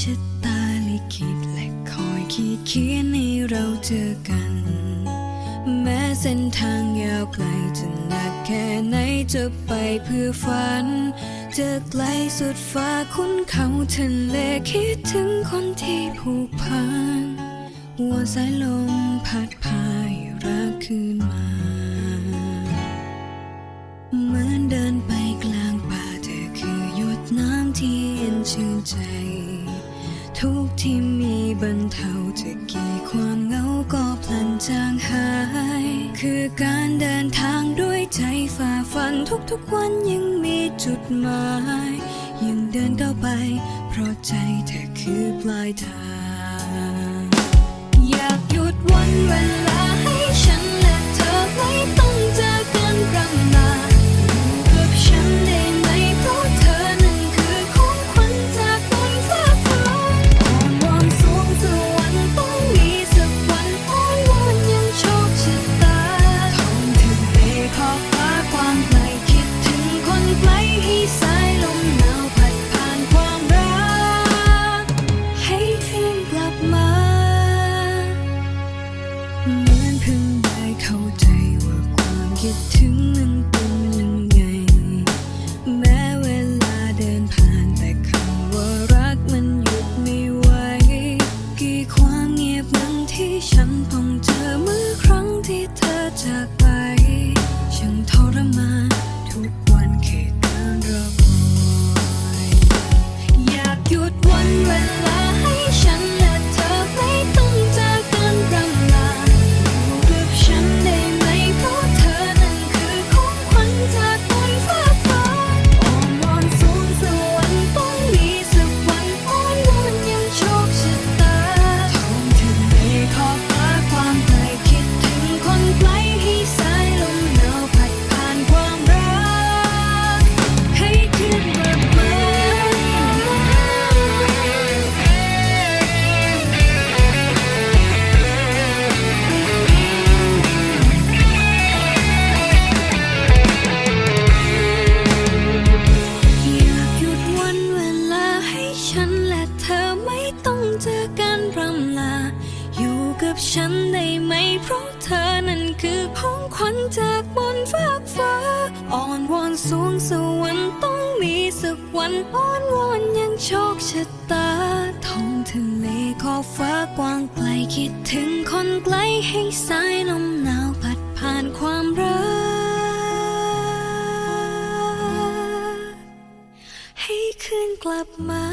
ชะตาลิขิตและคอยขีดเขียนให้เราเจอกัน แม้เส้นทางยาวไกลจะหนักแค่ไหนจะไปเพื่อฝันจะไกลสุดฟ้าคุ้นเขาทะเลคิดถึงคนที่ผูกพันว่าสายลมพัดพาให้รักคืนมา เหมือนเดินไปกลางป่าเธอคือหยดน้ำที่เย็นชื่นใจ บรรเทาจะกี่ความเหงาก็พลันจางหาย คือการเดินทางด้วยใจฝ่าฟันทุกๆวันยังมีจุดหมาย ยังเดินต่อไป เพราะใจเธอคือปลายทาง ต้องเจอกันรำลา อยู่กับฉันได้ไหม เพราะเธอนั้นคือของขวัญจากบนฟากฟ้า อ่อนวอนสูงสวรรค์ต้องมีสักวันอ้อนวอนยังโชคชะตาท้องทะเลขอบฟ้ากว้างไกลคิดถึงคนไกลให้สายลมหนาวพัดผ่านความรักให้คืนกลับมา